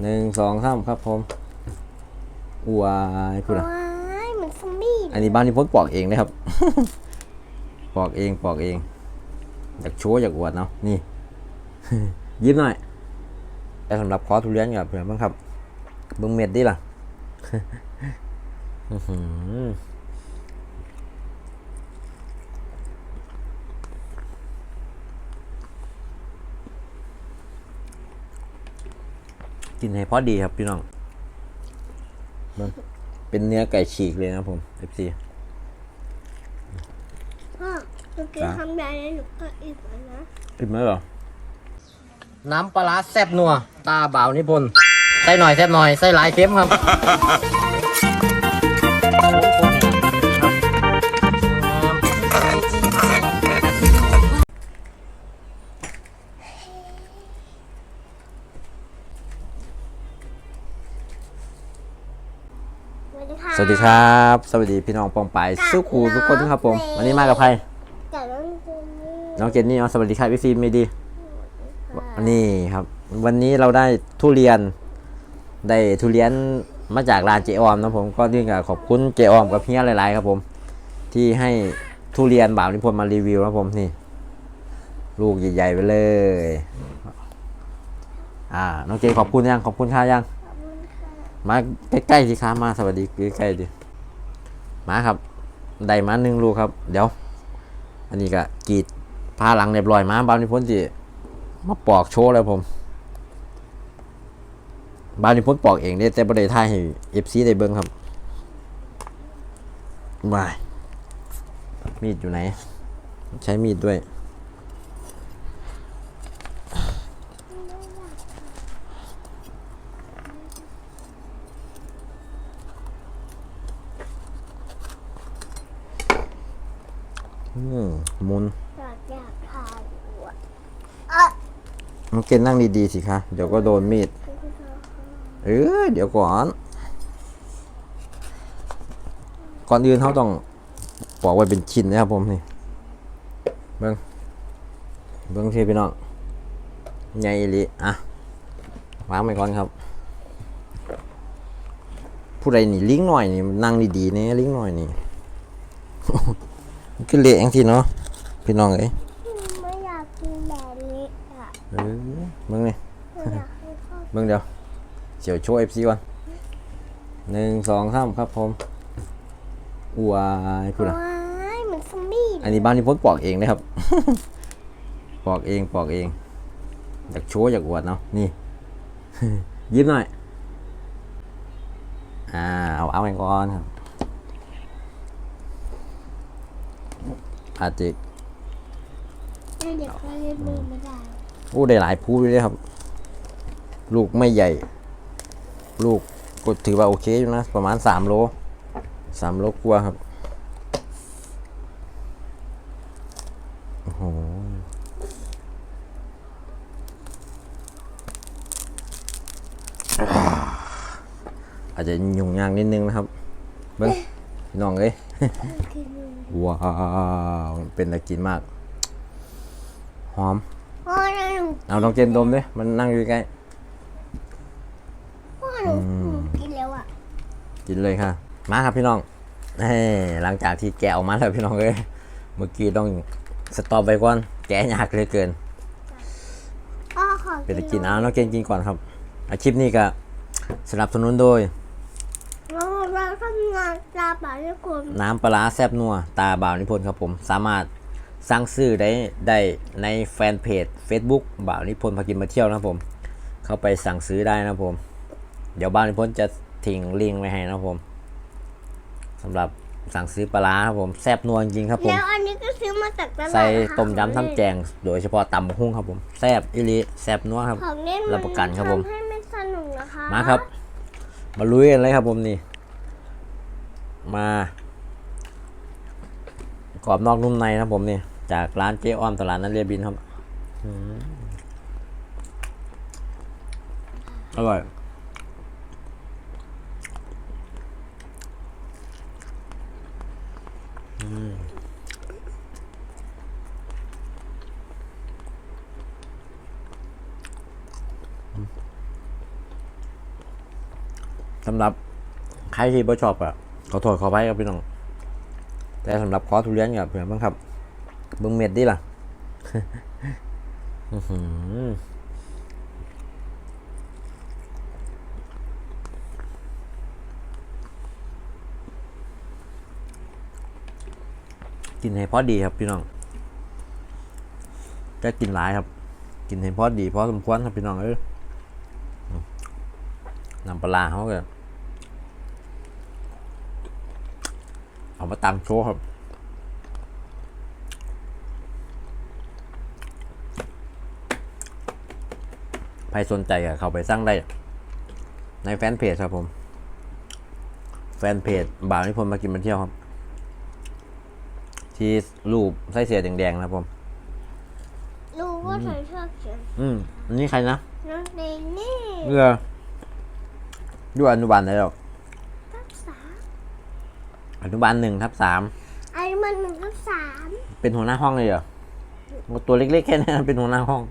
หนึ่งสองสามครับผมอวยพูดอะว้ายเหมือนซอมบี้อันนี้บ้านที่พ้นปอกเองนะครับ ปอกเองปอกเอง อยากโชว์อยากอวดเนาะนี่ ยิ้มหน่อยแต่สำหรับคอทุเรียนกับเพื่อนบ้างครับเบิ้งเม็ดดิล่ะ อื้อหือ กินให้พอดีครับพี่น้องเบิ่งเป็นเนื้อไก่ฉีกเลยนะครับผม FC พ่อหนูกินจ้ะคำใหญ่แล้วหนูก็อิ่มแล้วนะอิ่มแล้วเหรอ น้ำปลาร้าแซ่บนัว ตาบ่าวนิพนธ์ใส่หน่อยแซ่บหน่อยใส่หลายเค็มครับ สดีค่ะสวัสดีครับ สวัสดีพี่น้องปองปายสุขูทุกคนครับผม วันนี้มากับใครจากน้องเจนนี่น้องเจนนี่เอาสวัสดีครับพี่ฟิล์มไม่ดีนี่ครับ วันนี้เราได้ทุเรียน ได้ทุเรียนมาจากร้านเจออมนะผมก็ที่กับขอบคุณเจออมกับเฮียหลายๆครับผม ที่ให้ทุเรียนบ่าวนิพนธ์มารีวิวนะผมนี่ ลูกใหญ่ๆไปเลย อ่า น้องเจนขอบคุณยังขอบคุณค่ายังขอบคุณค่ะ มาใกล้ๆสิครับมาสวัสดีใกล้ๆดิมาครับได้มาหนึ่งลูกครับ เดี๋ยว อันนี้ก็กรีดพาหลังเรียบร้อยมาบาวนิพนธ์จีมาปอกโชว์เลยผม บาวนิพนธ์ปอกเองได้แต่ประเดี๋ยวทายให้เอฟซีได้เบิ้งครับวายมีดอยู่ไหน ใช้มีดด้วย อืมหมุนอยากอยากทานหัวอะน้องเกณฑ์นั่งดีๆสิคะ เดี๋ยวก็โดนมีด เออเดี๋ยวก่อน ก่อนอื่นเขาต้องปอกไว้เป็นชิ้นนะครับผมนี่ เบิ้งเบิ้งที่พี่น้องใหญ่อีหลิอะวางไปก่อนครับ ผู้ใดนี่ลิงก์หน่อยนี่นั่งดีๆเนี่ยลิงก์หน่อยนี่ มันก็เละอย่างที่เนาะพี่น้องเอ้ยไม่อยากกินแบบนี้อะเออเบิ้งนี่ไม่อยากให้พ่อเบิ่งเดี๋ยวเสียวโชว์เอฟซีก่อนหนึ่งสองสามครับผมอวยพูดอะว้ายเหมือนซอมบี้อันนี้บ้านที่พ้นปอกเองนะครับปอกเองปอกเอง อยากโชว์อยากอวดเนาะนี่ยิ้มหน่อยอ่าเอาเอาไปก่อนครับ อาจจะเด็กก็เล่นมือไม่ได้อู้ได้หลายพูเลยครับ ลูกไม่ใหญ่ ลูกก็ถือว่าโอเคอยู่นะ ประมาณสามโลสามโลกว่าครับโอ้โหอาจจะยุ่งยากนิดนึงนะครับ เบิ้งพี่น้องเอ้ยคือมือ ว้าวเป็นอะไรกินมาก หอม พ่อนะหนูเอาลองเจนดมดิมันนั่งอยู่ใกล้ พ่อหนูหนูกินแล้วอะกินเลยค่ะ มาครับพี่น้องเฮ้หลังจากที่แกะออกมาแล้วพี่น้องเอ้ยเมื่อกี้ต้องสต็อปไปก่อน แกะยากเหลยเกิน พ่อขอเป็นอะไรกินเอาน้องเกนกินก่อนครับอาชีพนี้ก็สนับสนุนโดยเรา เราทำงานตาป่าด้วยคนน้ำปลาร้าแซบนัว ตาบ่าวนิพนธ์ครับผม สามารถสั่งซื้อได้ได้ในแฟนเพจ Facebook บ่าวนิพนธ์พากินมาเที่ยวนะครับผม เข้าไปสั่งซื้อได้นะครับผม เดี๋ยวบ่าวนิพนธ์จะทิ้งลิงก์ไว้ให้นะครับผมสำหรับสั่งซื้อปลาร้าครับผมแซบนัวจริงๆครับผม แล้วอันนี้ก็ซื้อมาจากตลาดใส่นะคะต้มยำทำแจง โดยเฉพาะตำบักหุ่งครับผมแซบอิลิแซบนัวครับ ของเล่นรับประกันครับผม ทำให้มันสนุกนะคะ มาครับ มาลุยกันเลยครับผมนี่ มา กรอบนอกนุ่มในนะผมนี่จากร้านเจ๊อ้อมตลาดนัดเรียบินครับอร่อยสำหรับใครที่บ่ชอบอะ ขอโทษขออภัยครับพี่น้อง แต่สำหรับคอทุเรียนกับเพื่อนบ้างครับเบิ่งเม็ดดิล่ะอื้อกินให้พอดีครับพี่น้องจะกินหลายครับ กินให้พอดีพอสมควรครับพี่น้องเอ้ยน้ำปลาร้าเขาก็ เอามาตังโชว์ครับใครสนใจก็เข้าไปสร้างได้ ในแฟนเพจครับผม แฟนเพจบ่าวนิพนธ์มากินมาเที่ยวครับ ที่รูปไส้เสียแดงๆนะครับผม รู้ว่าฉันชอบเขียนอืมอันนี้ใครนะน้องเดนนี่เรืออยู่อนุบาลไหนหรอกทับสาม อนุบาลหนึ่งทับสามไอ้มันหนึ่งทับสามเป็นหัวหน้าห้องเลยเหรอตัวเล็กๆแค่นี้เป็นหัวหน้าห้อง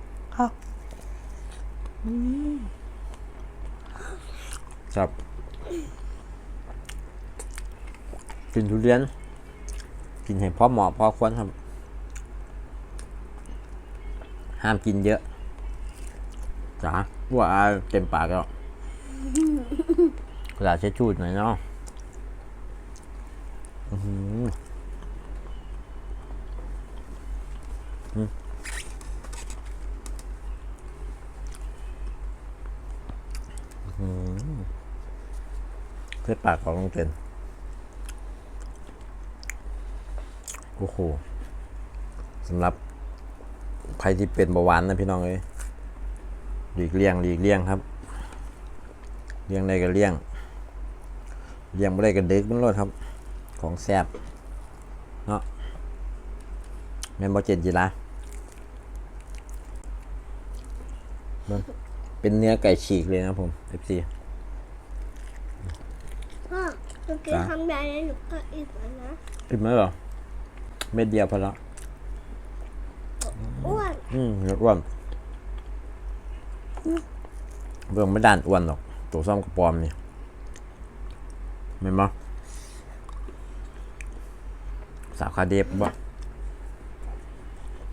ครับกินทุเรียน กินให้พอเหมาะพอควรครับ ห้ามกินเยอะจ๋าว่าเต็มปากแล้วกระดาษเช็ดชูดหน่อยเนาะอื้อหืออืมอื้อหือ เพื่อปากของลุงเจนโอ้โหสำหรับใครที่เป็นเบาหวานนะพี่น้องเอ้ยหลีกเลี่ยงหลีกเลี่ยงครับ เลี่ยงได้ก็เลี่ยง เลี่ยงไม่ได้ก็ดึกมันรดครับ ของแซ่บเนาะแม่นบ่เจ็ดจีละเป็นเนื้อไก่ฉีกเลยนะผม FC พ่อหนู กินจ๊ะคำใหญ่เลยหนูก็อิ่มแล้วนะอิ่มไหมเหรอเม็ดเดียวพอแล้วอ้วนอืมเนื้ออ้วนเบื้องไม่ด่านอ้วนหรอก ตัวซ่อมกระปอมนี่เห็นไหมยสาวคาเดฟบ่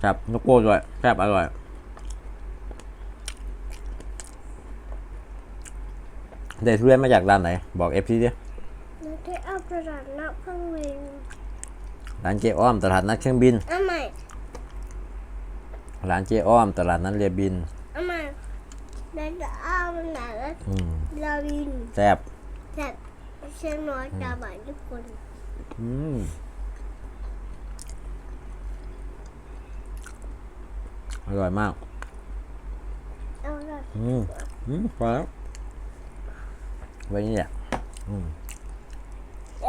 ครับนกโก้ด้วยแซ่บอร่อยได้ทุเรียนมาจากร้านไหน บอกเอฟซีดิหนู ได้เอากระดาษนับเครื่องบินร้านเจอ้อมตลาดนัดเครื่องบินเอาใหม่ร้านเจอ้อมตลาดนัดเรือบินเอาใหม่แล้วจะเอามันไหนแล้วอืมลาวินแซ่บแต่เชียงน้อยจะบ่ายทุกคนอืมอร่อยมาก เอาละ อืมอืมพอแล้วไว้นี่แหละอืมเอ๊ะ ถ้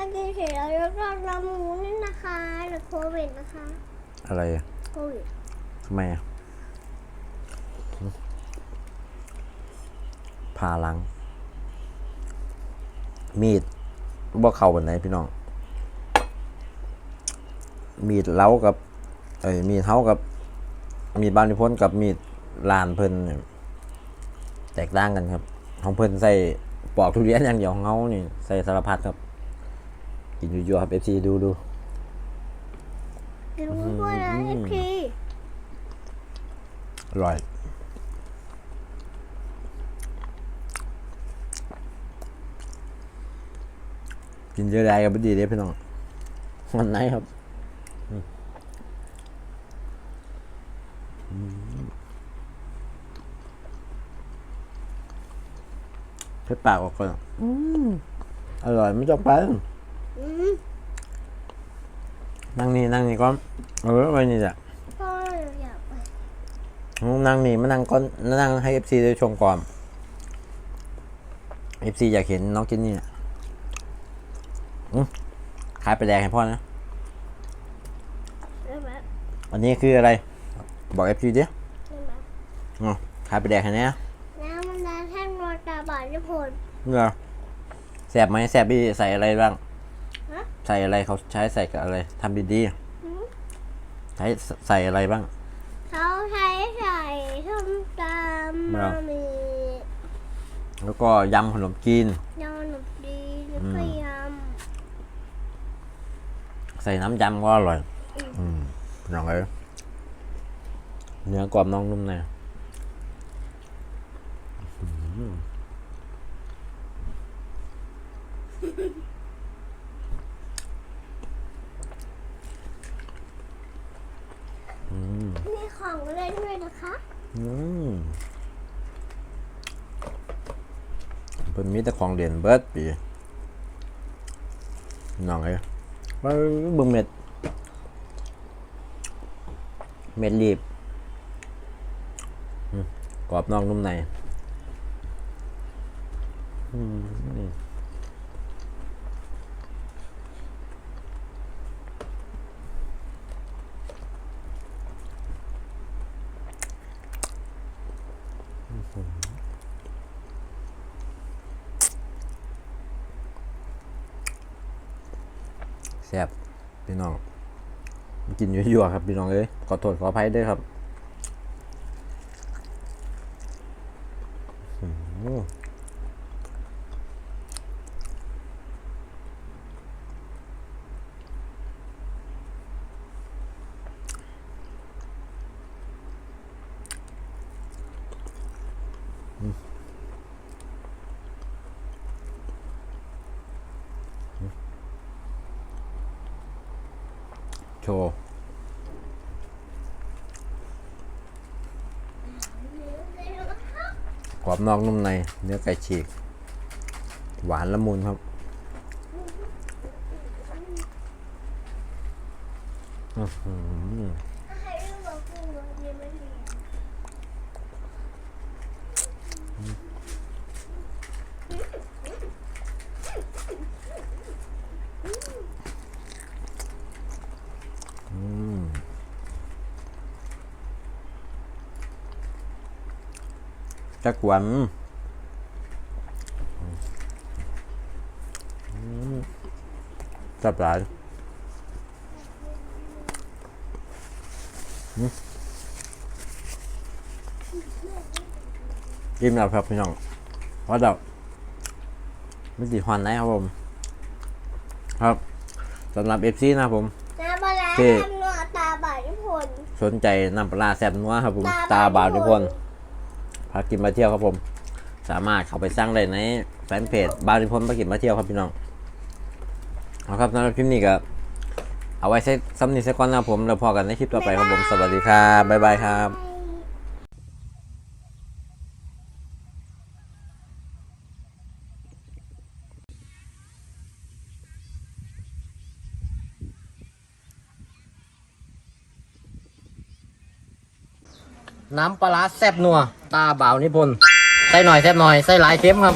ากินเสร็จแล้วแล้วก็ละหมูนี่นะคะหรือโควิดนะคะ อะไรอะโควิดทำไมอะหืมผ่าหลัง มีดบ่เข้าบันไหนพี่น้อง มีดเล้ากับ เอ้ยมีดเท้ากับ มีดบานนิพนธ์กับมีดลานเพิ่นเนี่ยแตกต่างกันครับ ของเพิ่นใส่ปอกทุเรียนอย่างเดียวของเฮานี่ใส่สารพัดครับ กินอยู่ๆครับ FC ดูดูเดี๋ยวรู้ด้วยนะเอฟพีอร่อยกินเยอะได้กับดีเด้พี่น้องวันไหนครับอืมอืม ใช้ปากออกก่อนอืมอร่อยไม่ต้องไปอืมนั่งนี่นั่งนี่ก่อนเออไว้นี่แหละพ่ออยากไปนั่งนี่มานั่งก่อนนั่งให้เอฟซีได้ชมก่อนเอฟซีอยากเห็นน้องกินนี่น่ะอืมขายไปแดงให้พ่อนะ ได้ไหมอันนี้คืออะไร บอกเอฟซีดิได้ไหมอ๋อขายไปแดงให้แน่น้ำมันน้ำแท่งรอตาบาดทุกคนเหรอแสบไหมแสบพี่ใส่อะไรบ้างฮะใส่อะไรเขาใช้ใส่กับอะไรทำดีอืมๆช้ใส่อะไรบ้าง เขาใช้ใส่ส้มตำครัมาบมีแล้วก็ยำขนมจีนยำขนมจีนแล้วก็อืมยใส่น้ำยำก็อร่อย อืมลองเลย เนื้อกรอบน้องนุ่มในอืมอืมำมีของเล่นด้วยนะคะอืมเป็นมีแต่ของเด่นเบิร์ดปีน้องเอ้ยว่าเบิ่งเม็ด เม็ดรีบอืม กรอบนอกนุ่มในแซ่บพี่น้องกินยั่วๆครับพี่น้องเอ้ยขอโทษขออภัยด้วยครับอื้อหืออืม โชว์กรอบนอกนุ่มใน เนื้อไก่ฉีก หวานละมุนครับอือหือ ให้ลูกบอกกูว่าเรียนไม่เรียน อืม จักวันอืมจับหลายอืมกินแล้วครับพี่น้องเพราะเดี๋ยวไม่ติดฮอนนะครับผม ครับสำหรับเอฟซีนะผมน้ำปลาร้าที่ทำหนัวตาบาดทุกคนสนใจน้ำปลาแซ่บนัวครับผม ตาบาบาดวทุทุกกคน พากินมาเที่ยวครับผม สามารถเข้าไปสร้างได้ในแฟนเพจบาวนิพนธ์พากินมาเที่ยวครับพี่น้องเอาครับสำหรับคลิปนี้ก็เอาไว้ใช้ซ้ำนี้สักก่อนนะครับผมแล้วพอกันในคลิปต่อไปครับผมสวัสดีครับบ๊ายบายครับ น้ำปลาแซ่บนัว ตาบ่าวนิพนธ์ใส่หน่อยแซ่บหน่อยใส่หลายเค็มครับ